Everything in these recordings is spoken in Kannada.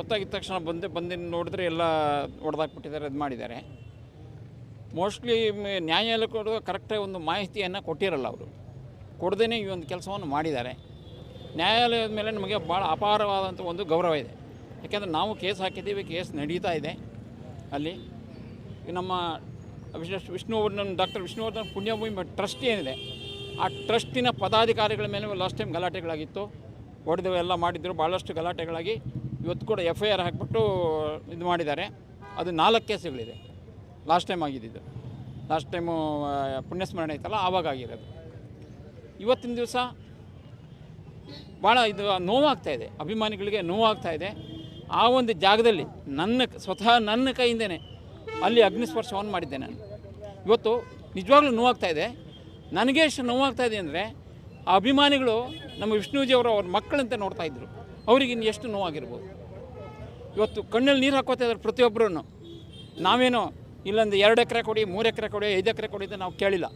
ಗೊತ್ತಾಗಿದ ತಕ್ಷಣ ಬಂದೆ ಬಂದು ನೋಡಿದ್ರೆ ಎಲ್ಲ ಹೊಡೆದಾಕ್ಬಿಟ್ಟಿದ್ದಾರೆ ಇದು ಮಾಡಿದ್ದಾರೆ. ಮೋಸ್ಟ್ಲಿ ನ್ಯಾಯಾಲಯ ಕೊಡುವ ಕರೆಕ್ಟಾಗಿ ಒಂದು ಮಾಹಿತಿಯನ್ನು ಕೊಟ್ಟಿರಲ್ಲ ಅವರು. ಕೊಡದೇ ಈ ಒಂದು ಕೆಲಸವನ್ನು ಮಾಡಿದ್ದಾರೆ. ನ್ಯಾಯಾಲಯದ ಮೇಲೆ ನಮಗೆ ಭಾಳ ಅಪಾರವಾದಂಥ ಒಂದು ಗೌರವ ಇದೆ. ಯಾಕೆಂದರೆ ನಾವು ಕೇಸ್ ಹಾಕಿದ್ದೀವಿ, ಕೇಸ್ ನಡೀತಾ ಇದೆ ಅಲ್ಲಿ. ನಮ್ಮ ವಿಶೇಷ ವಿಷ್ಣುವರ್ಧನ್, ಡಾಕ್ಟರ್ ವಿಷ್ಣುವರ್ಧನ್ ಪುಣ್ಯಭೂಮಿ ಟ್ರಸ್ಟ್ ಏನಿದೆ, ಆ ಟ್ರಸ್ಟಿನ ಪದಾಧಿಕಾರಿಗಳ ಮೇಲೆ ಲಾಸ್ಟ್ ಟೈಮ್ ಗಲಾಟೆಗಳಾಗಿತ್ತು. ಹೊಡೆದು ಎಲ್ಲ ಮಾಡಿದ್ರು, ಭಾಳಷ್ಟು ಗಲಾಟೆಗಳಾಗಿ. ಇವತ್ತು ಕೂಡ ಎಫ್ ಐ ಆರ್ ಹಾಕ್ಬಿಟ್ಟು ಇದು ಮಾಡಿದ್ದಾರೆ. ಅದು ನಾಲ್ಕು ಕೇಸುಗಳಿದೆ. ಲಾಸ್ಟ್ ಟೈಮ್ ಆಗಿದ್ದು ಲಾಸ್ಟ್ ಟೈಮು ಪುಣ್ಯಸ್ಮರಣೆ ಇತ್ತಲ್ಲ ಆವಾಗ ಆಗಿರೋದು. ಇವತ್ತಿನ ದಿವಸ ಭಾಳ ಇದು ನೋವಾಗ್ತಾ ಇದೆ. ಅಭಿಮಾನಿಗಳಿಗೆ ನೋವಾಗ್ತಾ ಇದೆ. ಆ ಒಂದು ಜಾಗದಲ್ಲಿ ನನ್ನ ಸ್ವತಃ ನನ್ನ ಕೈಯಿಂದನೇ ಅಲ್ಲಿ ಅಗ್ನಿಸ್ಪರ್ಶವನ್ನು ಮಾಡಿದ್ದೆ ನಾನು. ಇವತ್ತು ನಿಜವಾಗ್ಲೂ ನೋವಾಗ್ತಾ ಇದೆ. ನನಗೆ ಎಷ್ಟು ನೋವಾಗ್ತಾ ಇದೆ ಅಂದರೆ, ಆ ಅಭಿಮಾನಿಗಳು ನಮ್ಮ ವಿಷ್ಣುಜಿಯವರು ಅವ್ರ ಮಕ್ಕಳಂತೆ ನೋಡ್ತಾ ಇದ್ರು. ಅವ್ರಿಗೆ ಇನ್ನು ಎಷ್ಟು ನೋವಾಗಿರ್ಬೋದು? ಇವತ್ತು ಕಣ್ಣಲ್ಲಿ ನೀರು ಹಾಕೋತಾ ಇದ್ದಾರೆ ಪ್ರತಿಯೊಬ್ಬರೂ ನಾವೇನೋ ಇಲ್ಲೊಂದು ಎರಡು ಎಕರೆ ಕೊಡಿ, ಮೂರು ಎಕರೆ ಕೊಡಿ, ಐದು ಎಕರೆ ಕೊಡಿ ಅಂತ ನಾವು ಕೇಳಿಲ್ಲ.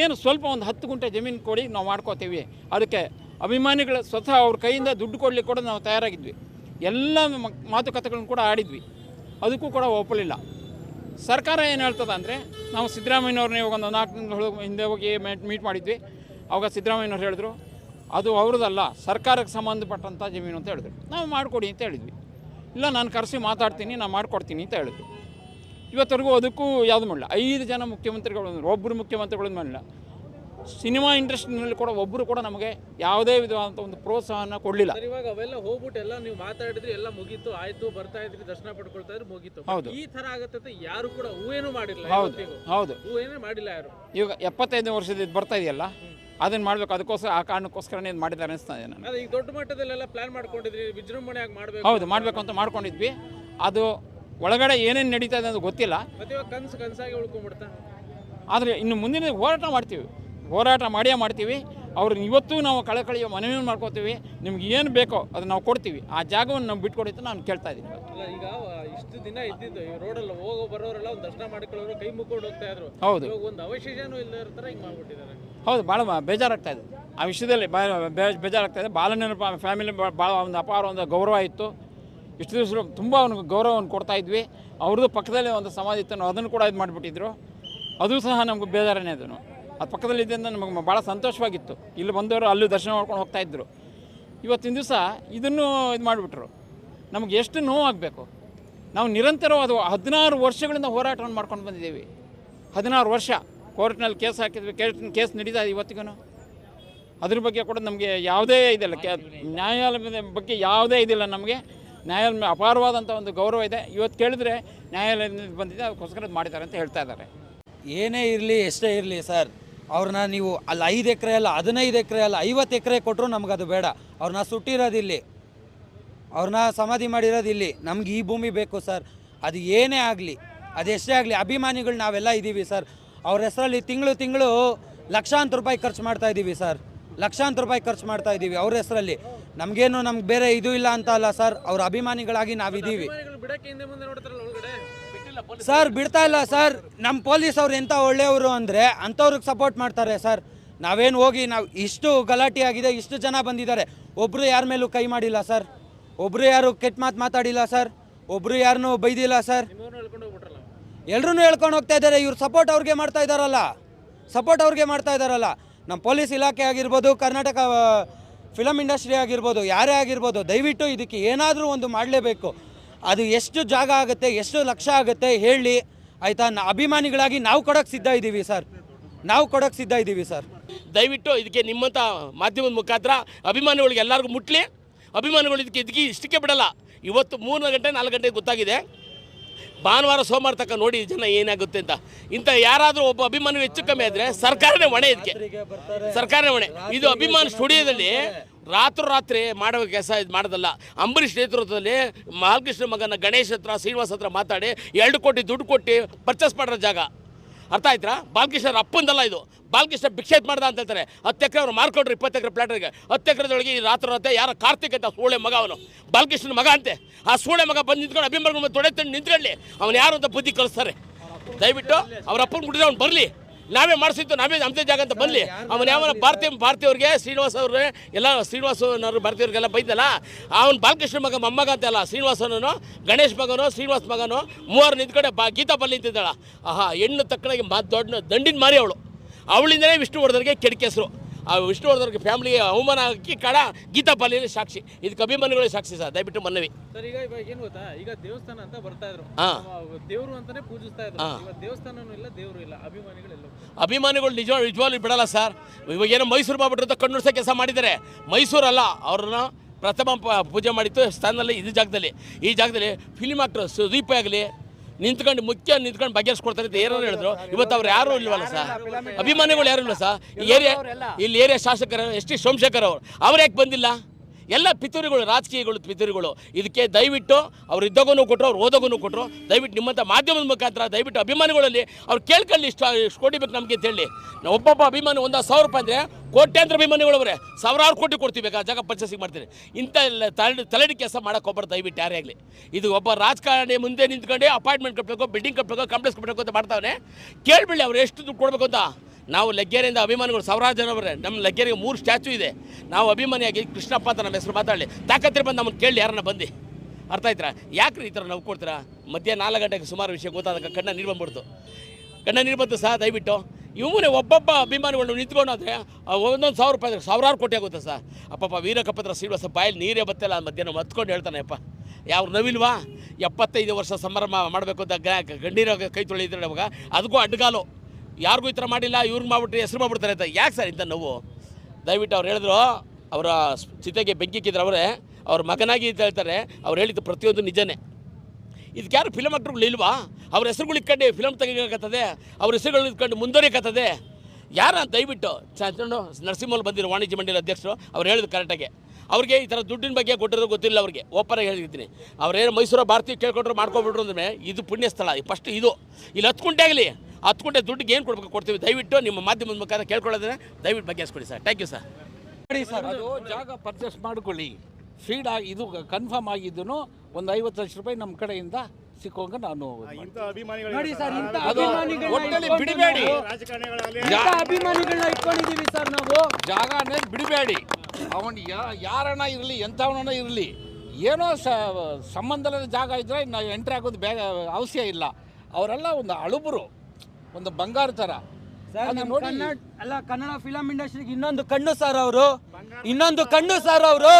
ಏನು ಸ್ವಲ್ಪ ಒಂದು ಹತ್ತು ಗುಂಟೆ ಜಮೀನು ಕೊಡಿ ನಾವು ಮಾಡ್ಕೋತೀವಿ. ಅದಕ್ಕೆ ಅಭಿಮಾನಿಗಳ ಸ್ವತಃ ಅವ್ರ ಕೈಯಿಂದ ದುಡ್ಡು ಕೊಡಲಿಕ್ಕೆ ಕೂಡ ನಾವು ತಯಾರಾಗಿದ್ವಿ. ಎಲ್ಲ ಮಾತುಕತೆಗಳನ್ನು ಕೂಡ ಆಡಿದ್ವಿ. ಅದಕ್ಕೂ ಕೂಡ ಒಪ್ಪಲಿಲ್ಲ. ಸರ್ಕಾರ ಏನು ಹೇಳ್ತದೆ ಅಂದರೆ, ನಾವು ಸಿದ್ದರಾಮಯ್ಯವ್ರನ್ನ ಇವಾಗ ಒಂದು ನಾಲ್ಕು ತಿಂಗಳು ಹಿಂದೆ ಹೋಗಿ ಮೀಟ್ ಮಾಡಿದ್ವಿ. ಅವಾಗ ಸಿದ್ದರಾಮಯ್ಯವ್ರು ಹೇಳಿದ್ರು ಅದು ಅವ್ರದ್ದಲ್ಲ ಸರ್ಕಾರಕ್ಕೆ ಸಂಬಂಧಪಟ್ಟಂಥ ಜಮೀನು ಅಂತ ಹೇಳಿದ್ರು. ನಾವು ಮಾಡಿಕೊಡಿ ಅಂತ ಹೇಳಿದ್ವಿ. ಇಲ್ಲ ನಾನು ಕರೆಸಿ ಮಾತಾಡ್ತೀನಿ ನಾನು ಮಾಡಿಕೊಡ್ತೀನಿ ಅಂತ ಹೇಳಿದ್ರು. ಇವತ್ತರೆಗೂ ಅದಕ್ಕೂ ಯಾವುದು ಮಾಡಲಿಲ್ಲ. ಐದು ಜನ ಮುಖ್ಯಮಂತ್ರಿಗಳು ಅಂದರು ಒಬ್ಬರು ಮುಖ್ಯಮಂತ್ರಿಗಳು ಮಾಡಲಿಲ್ಲ. ಸಿನಿಮಾ ಇಂಡಸ್ಟ್ರಿನಲ್ಲಿ ಕೂಡ ಒಬ್ಬರು ಕೂಡ ನಮಗೆ ಯಾವುದೇ ವಿಧವಾದಂಥ ಒಂದು ಪ್ರೋತ್ಸಾಹನ ಕೊಡಲಿಲ್ಲ. ಇವಾಗ ಅವೆಲ್ಲ ಹೋಗ್ಬಿಟ್ಟು ಎಲ್ಲ ನೀವು ಮಾತಾಡಿದ್ರಿ ಎಲ್ಲ ಮುಗೀತು ಆಯಿತು ಬರ್ತಾ ಇದ್ರಿ ದರ್ಶನ ಪಡ್ಕೊಳ್ತಾ ಇದ್ರೆ ಮುಗೀತು. ಹೌದು. ಈ ಥರ ಆಗುತ್ತೆ ಯಾರು ಕೂಡ ಹೂವೇನು ಮಾಡಿಲ್ಲ ಹೌದು ಹೌದು. ಹೂವೇನೇ ಮಾಡಿಲ್ಲ ಯಾರು. ಇವಾಗ ಎಪ್ಪತ್ತೈದನೇ ವರ್ಷದ ಬರ್ತಾ ಇದೆಯಲ್ಲ? ಅದನ್ನು ಮಾಡಬೇಕು. ಅದಕ್ಕೋಸ್ಕರ ಆ ಕಾರಣಕ್ಕೋಸ್ಕರನೇ ಇದು ಮಾಡಿದ್ದಾರೆ ಅನಿಸ್ತಾ ಇದೆ ನಾನು ಅದೇ ಈಗ ದೊಡ್ಡ ಮಟ್ಟದಲ್ಲೆಲ್ಲ ಪ್ಲಾನ್ ಮಾಡ್ಕೊಂಡಿದ್ರಿ ವಿಜೃಂಭಣೆಯಾಗಿ ಮಾಡ್ಬೇಕು ಹೌದು ಮಾಡಬೇಕು ಅಂತ ಮಾಡ್ಕೊಂಡಿದ್ವಿ. ಅದು ಒಳಗಡೆ ಏನೇನು ನಡೀತಾ ಇದೆ ಅಂತ ಗೊತ್ತಿಲ್ಲ. ಮತ್ತೆ ಇವಾಗ ಕನಸು ಕನಸಾಗಿ ಉಳ್ಕೊಂಡ್ಬಿಡ್ತಾ? ಆದರೆ ಇನ್ನು ಮುಂದಿನ ಹೋರಾಟ ಮಾಡ್ತೀವಿ. ಹೋರಾಟ ಮಾಡಿಯೇ ಮಾಡ್ತೀವಿ. ಅವ್ರನ್ನ ಇವತ್ತು ನಾವು ಕಳಕಳಿಯ ಮನವಿ ಮಾಡ್ಕೋತೀವಿ. ನಿಮ್ಗೆ ಏನು ಬೇಕೋ ಅದು ನಾವು ಕೊಡ್ತೀವಿ. ಆ ಜಾಗವನ್ನು ನಾವು ಬಿಟ್ಕೊಡಿ ಅಂತ ನಾನು ಕೇಳ್ತಾ ಇದ್ದೀನಿ. ಅಲ್ಲ ಈಗ ಇಷ್ಟು ದಿನ ಇದ್ದಿದ್ದು ಈ ರೋಡಲ್ಲಿ ಹೋಗೋ ಬರೋರೆಲ್ಲ ಒಂದು ದರ್ಶನ ಮಾಡ್ಕೊಳ್ಳೋರು ಕೈ ಮುಕ್ಕೊಂಡು ಹೋಗ್ತಾ ಇದ್ರು. ಹೌದು. ಒಂದು ಅವಶೇಷನೂ ಇಲ್ಲದ ಇರ್ತಾರೆ ಹಿಂಗೆ ಮಾಡ್ಬಿಟ್ಟಿದ್ದಾರೆ. ಹೌದು ಭಾಳ ಬೇಜಾರಾಗ್ತಾ ಇದೆ. ಆ ವಿಷಯದಲ್ಲಿ ಬೇಜಾರಾಗ್ತಾ ಇದೆ. ಬಾಲನ ಫ್ಯಾಮಿಲಿ ಭಾಳ ಒಂದು ಅಪಾರ ಒಂದು ಗೌರವ ಇತ್ತು. ಇಷ್ಟು ದಿವಸ ತುಂಬ ಅವ್ನಿಗೆ ಗೌರವವನ್ನು ಕೊಡ್ತಾ ಇದ್ವಿ. ಅವ್ರದ್ದು ಪಕ್ಕದಲ್ಲೇ ಒಂದು ಸಮಾಧಿ ಇತ್ತು ಅದನ್ನು ಕೂಡ ಇದು ಮಾಡಿಬಿಟ್ಟಿದ್ರು. ಅದು ಸಹ ನಮ್ಗೆ ಬೇಜಾರನೇ ಅದನ್ನು. ಅದು ಪಕ್ಕದಲ್ಲಿ ಇದ್ದಿಂದ ನಮಗೆ ಭಾಳ ಸಂತೋಷವಾಗಿತ್ತು. ಇಲ್ಲಿ ಬಂದವರು ಅಲ್ಲೂ ದರ್ಶನ ಮಾಡ್ಕೊಂಡು ಹೋಗ್ತಾ ಇದ್ರು. ಇವತ್ತಿನ ದಿವಸ ಇದನ್ನು ಇದು ಮಾಡಿಬಿಟ್ರು. ನಮಗೆ ಎಷ್ಟು ನೋವಾಗಬೇಕು. ನಾವು ನಿರಂತರವಾದ ಹದಿನಾರು ವರ್ಷಗಳಿಂದ ಹೋರಾಟವನ್ನು ಮಾಡ್ಕೊಂಡು ಬಂದಿದ್ದೀವಿ. ಹದಿನಾರು ವರ್ಷ. ಕೋರ್ಟ್ನಲ್ಲಿ ಕೇಸ್ ಹಾಕಿದ್ವಿ, ಕೇಸ್ ಕೇಸ್ ನಡೀತಾ ಇದೆ ಇವತ್ತಿಗೂ ಅದ್ರ ಬಗ್ಗೆ ಕೂಡ ನಮಗೆ ಯಾವುದೇ ಇದಿಲ್ಲ. ಕೆ ನ್ಯಾಯಾಲಯದ ಬಗ್ಗೆ ಯಾವುದೇ ಇದಿಲ್ಲ ನಮಗೆ. ನ್ಯಾಯಾಲಯ ಅಪಾರವಾದಂಥ ಒಂದು ಗೌರವ ಇದೆ. ಇವತ್ತು ಕೇಳಿದ್ರೆ ನ್ಯಾಯಾಲಯದಿಂದ ಬಂದಿದೆ, ಅದಕ್ಕೋಸ್ಕರ ಮಾಡಿದ್ದಾರೆ ಅಂತ ಹೇಳ್ತಾ ಇದ್ದಾರೆ. ಏನೇ ಇರಲಿ, ಎಷ್ಟೇ ಇರಲಿ ಸರ್, ಅವ್ರನ್ನ ನೀವು ಅಲ್ಲಿ ಐದು ಎಕರೆ ಅಲ್ಲ, ಹದಿನೈದು ಎಕರೆ ಅಲ್ಲ, ಐವತ್ತು ಎಕರೆ ಕೊಟ್ಟರು ಅದು ಬೇಡ. ಅವ್ರನ್ನ ಸುಟ್ಟಿರೋದಿಲ್ಲಿ. ಅವ್ರನ್ನ ಸಮಾಧಿ ಮಾಡಿರೋದು ಇಲ್ಲಿ ನಮ್ಗೆ ಈ ಭೂಮಿ ಬೇಕು ಸರ್. ಅದು ಏನೇ ಆಗಲಿ ಅದೆಷ್ಟೇ ಆಗಲಿ, ಅಭಿಮಾನಿಗಳು ನಾವೆಲ್ಲ ಇದ್ದೀವಿ ಸರ್. ಅವ್ರ ಹೆಸರಲ್ಲಿ ತಿಂಗಳು ತಿಂಗಳು ಲಕ್ಷಾಂತರ ರೂಪಾಯಿ ಖರ್ಚು ಮಾಡ್ತಾ ಇದ್ದೀವಿ ಸರ್. ಲಕ್ಷಾಂತರ ರೂಪಾಯಿ ಖರ್ಚು ಮಾಡ್ತಾ ಇದ್ದೀವಿ ಅವ್ರ ಹೆಸರಲ್ಲಿ. ನಮಗೇನು ನಮ್ಗೆ ಬೇರೆ ಇದು ಇಲ್ಲ ಅಂತ ಅಲ್ಲ ಸರ್. ಅವ್ರ ಅಭಿಮಾನಿಗಳಾಗಿ ನಾವಿದ್ದೀವಿ. ಸರ್ ಬಿಡ್ತಾ ಇಲ್ಲ ಸರ್. ನಮ್ಮ ಪೊಲೀಸ್ ಅವ್ರು ಎಂಥ ಒಳ್ಳೆಯವರು ಅಂದರೆ ಅಂಥವ್ರಿಗೆ ಸಪೋರ್ಟ್ ಮಾಡ್ತಾರೆ ಸರ್. ನಾವೇನು ಹೋಗಿ ನಾವು ಇಷ್ಟು ಗಲಾಟೆ ಆಗಿದೆ ಇಷ್ಟು ಜನ ಬಂದಿದ್ದಾರೆ. ಒಬ್ಬರು ಯಾರ ಮೇಲೂ ಕೈ ಮಾಡಿಲ್ಲ ಸರ್. ಒಬ್ಬರು ಯಾರು ಕೆಟ್ಟ ಮಾತು ಮಾತಾಡಿಲ್ಲ ಸರ್. ಒಬ್ಬರು ಯಾರನ್ನೂ ಬೈದಿಲ್ಲ ಸರ್. ಎಲ್ಲರೂ ಹೇಳ್ಕೊಂಡು ಹೋಗ್ತಾ ಇದ್ದಾರೆ. ಇವ್ರು ಸಪೋರ್ಟ್ ಅವ್ರಿಗೆ ಮಾಡ್ತಾ ಇದ್ದಾರಲ್ಲ. ಸಪೋರ್ಟ್ ಅವ್ರಿಗೆ ಮಾಡ್ತಾ ಇದ್ದಾರಲ್ಲ. ನಮ್ಮ ಪೊಲೀಸ್ ಇಲಾಖೆ ಆಗಿರ್ಬೋದು, ಕರ್ನಾಟಕ ಫಿಲಮ್ ಇಂಡಸ್ಟ್ರಿ ಆಗಿರ್ಬೋದು, ಯಾರೇ ಆಗಿರ್ಬೋದು, ದಯವಿಟ್ಟು ಇದಕ್ಕೆ ಏನಾದರೂ ಒಂದು ಮಾಡಲೇಬೇಕು. ಅದು ಎಷ್ಟು ಜಾಗ ಆಗುತ್ತೆ, ಎಷ್ಟು ಲಕ್ಷ ಆಗುತ್ತೆ ಹೇಳಿ, ಆಯಿತಾ? ಅಭಿಮಾನಿಗಳಾಗಿ ನಾವು ಕೊಡೋಕ್ಕೆ ಸಿದ್ಧ ಇದ್ದೀವಿ ಸರ್. ನಾವು ಕೊಡೋಕ್ಕೆ ಸಿದ್ಧ ಇದ್ದೀವಿ ಸರ್. ದಯವಿಟ್ಟು ಇದಕ್ಕೆ ನಿಮ್ಮಂಥ ಮಾಧ್ಯಮದ ಮುಖಾಂತರ ಅಭಿಮಾನಿಗಳಿಗೆ ಎಲ್ಲರಿಗೂ ಮುಟ್ಲಿ. ಅಭಿಮಾನಿಗಳು ಇದಕ್ಕೆ ಇದಕ್ಕೆ ಇಷ್ಟಕ್ಕೆ ಬಿಡಲ್ಲ. ಇವತ್ತು ಮೂರು ಗಂಟೆ, ನಾಲ್ಕು ಗಂಟೆಗೆ ಗೊತ್ತಾಗಿದೆ. ಭಾನುವಾರ ಸೋಮವಾರ ತನಕ ನೋಡಿ ಜನ ಏನಾಗುತ್ತೆ ಅಂತ. ಇಂಥ ಯಾರಾದರೂ ಒಬ್ಬ ಅಭಿಮಾನಿ ಹೆಚ್ಚು ಕಮ್ಮಿ ಆದರೆ ಸರ್ಕಾರನೇ ಹೊಣೆ ಇದಕ್ಕೆ. ಸರ್ಕಾರನೇ ಹೊಣೆ. ಇದು ಅಭಿಮಾನ ಸ್ಟುಡಿಯೋದಲ್ಲಿ ರಾತ್ರೋರಾತ್ರಿ ಮಾಡೋ ಕೆಲಸ ಇದು ಮಾಡೋದಲ್ಲ. ಅಂಬರೀಷ್ ನೇತೃತ್ವದಲ್ಲಿ ಮಹಾಲಕೃಷ್ಣ ಮಗನ ಗಣೇಶ್ ಹತ್ರ, ಶ್ರೀನಿವಾಸ್ ಹತ್ರ ಮಾತಾಡಿ ಎರಡು ಕೋಟಿ ದುಡ್ಡು ಕೊಟ್ಟು ಪರ್ಚೇಸ್ ಮಾಡಿರೋ ಜಾಗ. ಅರ್ಥ ಆಯ್ತಾ ಬಾಲಕೃಷ್ಣರ ಅಪ್ಪಂದಲ್ಲ ಇದು. ಬಾಲಕೃಷ್ಣ ಭಿಕ್ಷೆ ಮಾಡ್ದ ಅಂತ ಹೇಳ್ತಾರೆ. ಹತ್ತು ಎಕರೆ ಅವ್ರು ಮಾರ್ಕೊಂಡ್ರು, ಇಪ್ಪತ್ತು ಎಕರೆ ಪ್ಲಾಟ್ರಿಗೆ ಹತ್ತು ಎಕರೆದೊಳಗೆ ಈ ರಾತ್ರಿ ಯಾರ ಕಾರ್ತಿಕ್ ಅಂತ ಸೂಳೆ ಮಗ ಅವನು. ಬಾಲಕೃಷ್ಣನ ಮಗ ಅಂತೆ. ಆ ಸೂಳೆ ಮಗ ಬಂದು ನಿಂತ್ಕೊಂಡು ಅಭಿಮಾನಿ ತೊಡೆ ತಂದು ನಿಂತ್ಕೊಳ್ಳಿ. ಅವನು ಯಾರು ಅಂತ ಬುದ್ಧಿ ಕಳಿಸ್ತಾರೆ ದಯವಿಟ್ಟು ಅವ್ರ ಅಪ್ಪನ ಬಿಟ್ಟಿದ್ರೆ ಅವ್ನು ಬರಲಿ. ನಾವೇ ಮಾಡಿಸಿದ್ದು ನಾವೇ ನಮ್ಮದೇ ಜಾಗ ಅಂತ ಬರಲಿ ಅವನು ಯಾವನ ಭಾರತೀಯ ಭಾರತೀಯವ್ರಿಗೆ ಶ್ರೀನಿವಾಸ ಅವ್ರಿಗೆ ಎಲ್ಲ ಶ್ರೀನಿವಾಸನವರು ಭಾರತೀಯವ್ರಿಗೆಲ್ಲ ಬೈದಲ್ಲ ಅವನು ಬಾಲಕೃಷ್ಣ ಮಗ ಮೊಮ್ಮಗ ಅಂತ ಅಲ್ಲ ಶ್ರೀನಿವಾಸನನು ಗಣೇಶ್ ಮಗನು ಶ್ರೀನಿವಾಸ ಮಗನು ಮೂವರು ನಿಂತ್ಕಡೆ ಬಾ ಗೀತಾ ಬಲ್ಲಿ ನಿಂತಿದ್ದಾಳ. ಆಹಾ ಹೆಣ್ಣು ತಕ್ಕನಾಗಿ ಮಾ ದೊಡ್ಡ ದಂಡಿನ ಮಾರಿ ಅವಳು. ಅವಳಿಂದಲೇ ವಿಷ್ಣುವರ್ಧನ್ಗೆ ಕೆಡಕೆ ಹೆಸರು ಆ ವಿಷ್ಣುವರ್ಧನ್ಗೆ ಫ್ಯಾಮಿಲಿಗೆ ಅವಮಾನ ಹಾಕಿ ಕಡ ಗೀತಾ ಪಾಲಿನ ಸಾಕ್ಷಿ. ಇದು ಅಭಿಮಾನಿಗಳೇ ಸಾಕ್ಷಿ ಸರ್ ದಯವಿಟ್ಟು ಮನವಿ ಸರ್ ಈಗ ಇವಾಗ ಏನು ಗೊತ್ತಾ? ಈಗ ದೇವಸ್ಥಾನ ಅಂತ ಬರ್ತಾ ಇದ್ರು. ದೇವರು ಅಂತಾನೆ ಪೂಜಿಸ್ತಾ ಇದ್ರು. ದೇವಸ್ಥಾನನೂ ಇಲ್ಲ ದೇವರು ಇಲ್ಲ ಅಭಿಮಾನಿಗಳೆಲ್ಲ ಅಭಿಮಾನಿಗಳು ನಿಜ ನಿಜವಾಗ್ಲೂ ಬಿಡಲ್ಲ ಸರ್. ಇವಾಗ ಏನೋ ಮೈಸೂರು ಮಾಡ್ಬಿಟ್ರು ಅಂತ ಕಣ್ಣುಡ್ಸೋ ಕೆಲಸ ಮಾಡಿದ್ದಾರೆ. ಮೈಸೂರಲ್ಲ ಅವ್ರನ್ನ ಪ್ರಥಮ ಪೂಜೆ ಮಾಡಿತ್ತು ಸ್ಥಾನದಲ್ಲಿ ಇದು ಜಾಗದಲ್ಲಿ. ಈ ಜಾಗದಲ್ಲಿ ಫಿಲ್ಮ್ ಆಕ್ಟರ್ ಸುದೀಪ್ ಆಗಲಿ ನಿಂತ್ಕೊಂಡು ಮುಖ್ಯ ನಿಂತ್ಕೊಂಡು ಬಗೆಹರಿಸ್ಕೊಡ್ತಾರೆ ಅಂತ ಏನಾರು ಹೇಳಿದ್ರು. ಇವತ್ತು ಅವ್ರು ಯಾರು ಇಲ್ವಲ್ಲ ಸರ್? ಅಭಿಮಾನಿಗಳು ಯಾರು ಇಲ್ಲ ಸರ್? ಈ ಏರಿಯಾ ಇಲ್ಲಿ ಏರಿಯಾ ಶಾಸಕರು ಎಸ್ ಟಿ ಸೋಮಶೇಖರ್ ಅವರು. ಅವ್ರು ಯಾಕೆ ಬಂದಿಲ್ಲ? ಎಲ್ಲ ಪಿತೂರಿಗಳು, ರಾಜಕೀಯಗಳು ಪಿತೂರಿಗಳು, ಇದಕ್ಕೆ ದಯವಿಟ್ಟು ಅವ್ರು ಇದ್ದಾಗೂ ಕೊಟ್ಟರು ಅವ್ರು ಓದೋಗೂ ಕೊಟ್ಟರು ದಯವಿಟ್ಟು ನಿಮ್ಮಂಥ ಮಾಧ್ಯಮದ ಮುಖಾಂತರ ದಯವಿಟ್ಟು ಅಭಿಮಾನಿಗಳಲ್ಲಿ ಅವ್ರು ಕೇಳ್ಕೊಳ್ಳಿ ಇಷ್ಟ, ಇಷ್ಟು ಕೊಡಿಬೇಕು ಬೇಕು ನಮಗೆ ಅಂತ ಹೇಳಿ. ನಾವು ಒಬ್ಬೊಬ್ಬ ಅಭಿಮಾನಿ ಒಂದು ಸಾವಿರ ರೂಪಾಯಿ ಅಂದರೆ ಕೋಟ್ಯಾಂತರ ಅಭಿಮಾನಿಗಳವ್ರೆ ಸಾವಿರಾರು ಕೋಟಿ ಕೊಡ್ತೀವಿ ಬೇಕಾ ಜಾಗ ಪರ್ಚೇಸಿಂಗ್ ಮಾಡ್ತೀನಿ ಇಂಥ ಎಲ್ಲ ತಲೆ ತಲೆಡಿ ಕೆಲಸ ಮಾಡೋಕೆ ಒಬ್ಬರು ದಯವಿಟ್ಟು ಯಾರೇ ಆಗಲಿ. ಇದು ಒಬ್ಬ ರಾಜಕಾರಣಿ ಮುಂದೆ ನಿಂತ್ಕೊಂಡು ಅಪಾರ್ಟ್ಮೆಂಟ್ ಕಟ್ಟಬೇಕು ಬಿಲ್ಡಿಂಗ್ ಕಟ್ಟಬೇಕು ಕಾಂಪ್ಲೆಕ್ಸ್ ಕಟ್ಟಬೇಕು ಅಂತ ಮಾಡ್ತಾವನೆ. ಕೇಳ್ಬಿಡಿ ಅವ್ರು ಎಷ್ಟು ದುಡ್ಡು ಕೊಡಬೇಕು ಅಂತ. ನಾವು ಲಗ್ಗೆರೆಯಿಂದ ಅಭಿಮಾನಿಗಳು ಸಾವಿರಾರು ಜನ ಅವರೇ ನಮ್ಮ ಲಗ್ಗೆರೆಗೆ ಮೂರು ಸ್ಟ್ಯಾಚು ಇದೆ. ನಾವು ಅಭಿಮಾನಿಯಾಗಿ ಕೃಷ್ಣಪ್ಪ ಅಂತ ನಮ್ಮ ಹೆಸರು ಮಾತಾಡಲಿ. ತಾಕತ್ತಿರ ಬಂದು ನಮ್ಮನ್ನು ಕೇಳಿ ಯಾರನ್ನ ಬಂದು. ಅರ್ಥ ಆಯ್ತಾ ಯಾಕ್ರಿ ಈ ಥರ ನಾವು ಕೊಡ್ತೀರಾ? ಮಧ್ಯ ನಾಲ್ಕು ಗಂಟೆಗೆ ಸುಮಾರು ವಿಷಯ ಗೊತ್ತಾದಾಗ ಕಣ್ಣ ನೀರು ಬಂದ್ಬಿಡ್ತು. ಕಣ್ಣ ನೀರು ಬಂತು ಸಹ ದಯವಿಟ್ಟು. ಇವನೇ ಒಬ್ಬೊಬ್ಬ ನಿಂತ್ಕೊಂಡು ಆದರೆ ಒಂದೊಂದು ಸಾವಿರ ರೂಪಾಯಿ ಅಂದರೆ ಸಾವಿರಾರು ಕೋಟಿ ಆಗುತ್ತೆ ಸರ್ ಅಪ್ಪಪ್ಪ, ವೀರಕಪತ್ರ ಶ್ರೀನಿವಾಸ ಬಾಯಲ್ಲಿ ನೀರೇ ಬತ್ತಲ್ಲ ಮಧ್ಯಾಹ್ನ ಮತ್ಕೊಂಡು ಹೇಳ್ತಾನೆ ಅಪ್ಪ. ಯಾವ ನವಿಲ್ವಾ? ಎಪ್ಪತ್ತೈದು ವರ್ಷ ಸಂಭ್ರಮ ಮಾಡಬೇಕು ಅಂತ ಗ- ಗಂಡೀರ ಕೈ ತೊಳೆದಿದ್ರೆ ಅವಾಗ ಅದಕ್ಕೂ ಅಡ್ಗಾಲು ಯಾರಿಗೂ ಈ ಥರ ಮಾಡಿಲ್ಲ, ಇವ್ರಿಗೆ ಮಾಡಿಬಿಟ್ರೆ ಹೆಸರು ಮಾಡ್ಬಿಡ್ತಾರೆ ಅಂತ. ಯಾಕೆ ಸರ್ ಇಂಥ ನೋವು? ದಯವಿಟ್ಟು ಅವ್ರು ಹೇಳಿದ್ರು, ಅವರ ಚಿತೆಗೆ ಬೆಂಕಿ ಇಕ್ಕಿದ್ರು ಅವರೇ, ಅವ್ರ ಮಗನಾಗಿ ಅಂತ ಹೇಳ್ತಾರೆ, ಅವ್ರು ಹೇಳಿದ್ದು ಪ್ರತಿಯೊಂದು ನಿಜನೇ. ಇದಕ್ಕೆ ಯಾರು ಫಿಲಮ್ ಆಕ್ಟ್ರುಗಳು ಇಲ್ವಾ? ಅವ್ರ ಹೆಸರುಗಳು ಇಟ್ಕೊಂಡು ಫಿಲಮ್ ತೆಗಿಯಕತ್ತದೆ ಅವ್ರ ಹೆಸರುಗಳು ಇಟ್ಕೊಂಡು ಯಾರು ಯಾರ ದಯವಿಟ್ಟು ಚಂದ್ರನು ನರಸಿಂಹಲ್ ಬಂದಿರೋ ವಾಣಿಜ್ಯ ಮಂಡಳಿ ಅಧ್ಯಕ್ಷರು, ಅವ್ರು ಹೇಳಿದ್ರು ಕರೆಕ್ಟಾಗಿ ಅವ್ರಿಗೆ ಈ ಥರ ದುಡ್ಡಿನ ಬಗ್ಗೆ ಕೊಟ್ಟಿರೋದು ಗೊತ್ತಿಲ್ಲ ಅವ್ರಿಗೆ ಓಪನಾಗಿ ಹೇಳಿದ್ದೀನಿ. ಅವ್ರೇನು ಮೈಸೂರು ಭಾರತೀಯ ಕೇಳ್ಕೊಂಡ್ರು ಮಾಡ್ಕೊಬಿಟ್ರು ಅಂದ್ರೆ, ಇದು ಪುಣ್ಯ ಸ್ಥಳ ಫಸ್ಟ್ ಇದು. ಇಲ್ಲಿ ಹತ್ತು ಕುಂಟೆ ಆಗಲಿ. ಹತ್ತು ಗಂಟೆ ದುಡ್ಡಿಗೆ ಏನು ಕೊಡ್ಬೇಕು ಕೊಡ್ತೀವಿ? ದಯವಿಟ್ಟು ನಿಮ್ಮ ಮಾಧ್ಯಮದ ಮುಖಾಂತರ ಕೇಳ್ಕೊಳ್ಳೋದ್ರೆ ದಯವಿಟ್ಟು ಬಗೆಹರಿಸ್ಕೊಡಿ ಸರ್. ಥ್ಯಾಂಕ್ ಯು ಸರ್ ನೋಡಿ ಸರ್ ಅದು ಜಾಗ ಪರ್ಚೇಸ್ ಮಾಡ್ಕೊಳ್ಳಿ. ಫೀಡ್ ಆಗಿ ಇದು ಕನ್ಫರ್ಮ್ ಆಗಿದ್ದು ಒಂದು ಐವತ್ತು ಲಕ್ಷ ರೂಪಾಯಿ ನಮ್ಮ ಕಡೆಯಿಂದ ಸಿಕ್ಕೋಂಗ ನಾನು ನೋಡಿ ಸರ್ ಇಂಥ ಒಟ್ಟಲ್ಲಿ ಬಿಡಬೇಡಿ. ಇಂಥ ಅಭಿಮಾನಿಗಳನ್ನ ಇಟ್ಕೊಂಡಿದ್ದೀವಿ ಸರ್ ನಾವು. ಜಾಗ ಅನ್ನೋದು ಬಿಡಬೇಡಿ. ಅವನು ಯಾರನ್ನ ಇರಲಿ ಎಂಥವನ ಇರಲಿ ಏನೋ ಸ ಸಂಬಂಧದ ಜಾಗ ಇದ್ದರೆ ನಾವು ಎಂಟ್ರಿ ಆಗೋದು ಬೇಗ ಅವಶ್ಯ ಇಲ್ಲ. ಅವರೆಲ್ಲ ಒಂದು ಅಳುಬರು. ಒಂದು ಬಂಗಾರ ಥರ ಅಲ್ಲ ಕನ್ನಡ ಫಿಲಂ ಇಂಡಸ್ಟ್ರಿಗೆ ಇನ್ನೊಂದು ಕಣ್ಣು ಸರ್ ಅವರು. ಇನ್ನೊಂದು ಕಣ್ಣು ಸರ್ ಅವರು.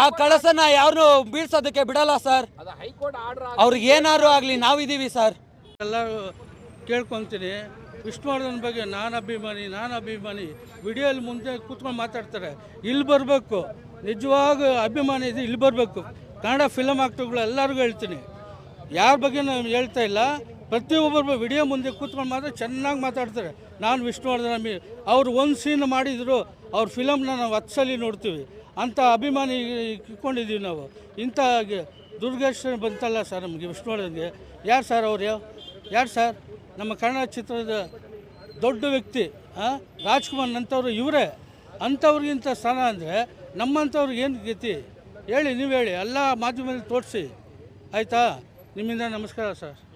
ಆ ಕಳಸನ ಯಾರು ಬೀಳ್ಸೋದಕ್ಕೆ ಬಿಡಲ್ಲ ಸರ್ ಅದು ಹೈಕೋರ್ಟ್ ಆರ್ಡರ್ ಅವ್ರಿಗೆ ಏನಾರು ಆಗಲಿ ನಾವಿದ್ದೀವಿ ಸರ್ ಎಲ್ಲ ಕೇಳ್ಕೊಂತೀನಿ. ವಿಷ್ಣುವರ್ಧನ್ ಬಗ್ಗೆ ನಾನು ಅಭಿಮಾನಿ ನಾನು ಅಭಿಮಾನಿ. ವಿಡಿಯೋಲಿ ಮುಂದೆ ಕೂತ್ಕೊಂಡು ಮಾತಾಡ್ತಾರೆ. ಇಲ್ಲಿ ಬರಬೇಕು. ನಿಜವಾಗ ಅಭಿಮಾನಿ ಇದೆ ಇಲ್ಲಿ ಬರಬೇಕು. ಕನ್ನಡ ಫಿಲಮ್ ಆಕ್ಟರ್ಗಳು ಎಲ್ಲರಿಗೂ ಹೇಳ್ತೀನಿ. ಯಾರ ಬಗ್ಗೆ ನಾನು ಹೇಳ್ತಾ ಇಲ್ಲ. ಪ್ರತಿಯೊಬ್ಬರು ವಿಡಿಯೋ ಮುಂದೆ ಕೂತ್ಕೊಂಡು ಮಾತ್ರ ಚೆನ್ನಾಗಿ ಮಾತಾಡ್ತಾರೆ. ನಾನು ವಿಷ್ಣುವರ್ಧನ ಮೀ ಅವ್ರು ಒಂದು ಸೀನ್ ಮಾಡಿದ್ರು, ಅವ್ರ ಫಿಲಮ್ನ ನಾವು ಹತ್ತು ಸಲ ನೋಡ್ತೀವಿ. ಅಂಥ ಅಭಿಮಾನಿ ಇಟ್ಕೊಂಡಿದ್ದೀವಿ ನಾವು. ಇಂಥ ದುರ್ಗೇಶ್ ಬಂತಲ್ಲ ಸರ್ ನಮಗೆ ವಿಷ್ಣುವರ್ಧನ್ಗೆ. ಯಾರು ಸರ್ ಅವ್ರು? ಯಾವ ಯಾರು ಸರ್ ನಮ್ಮ ಕನ್ನಡ ಚಿತ್ರದ ದೊಡ್ಡ ವ್ಯಕ್ತಿ ರಾಜ್ಕುಮಾರ್ ಅಂಥವ್ರು ಇವರೇ. ಅಂಥವ್ರಿಗಿಂತ ಸ್ಥಾನ ಅಂದರೆ ನಮ್ಮಂಥವ್ರಿಗೆ ಏನು ಗತಿ? ಹೇಳಿ, ನೀವು ಹೇಳಿ, ಎಲ್ಲ ಮಾಧ್ಯಮದಲ್ಲಿ ತೋರಿಸಿ. ಆಯಿತಾ? ನಿಮ್ಮಿಂದ ನಮಸ್ಕಾರ ಸರ್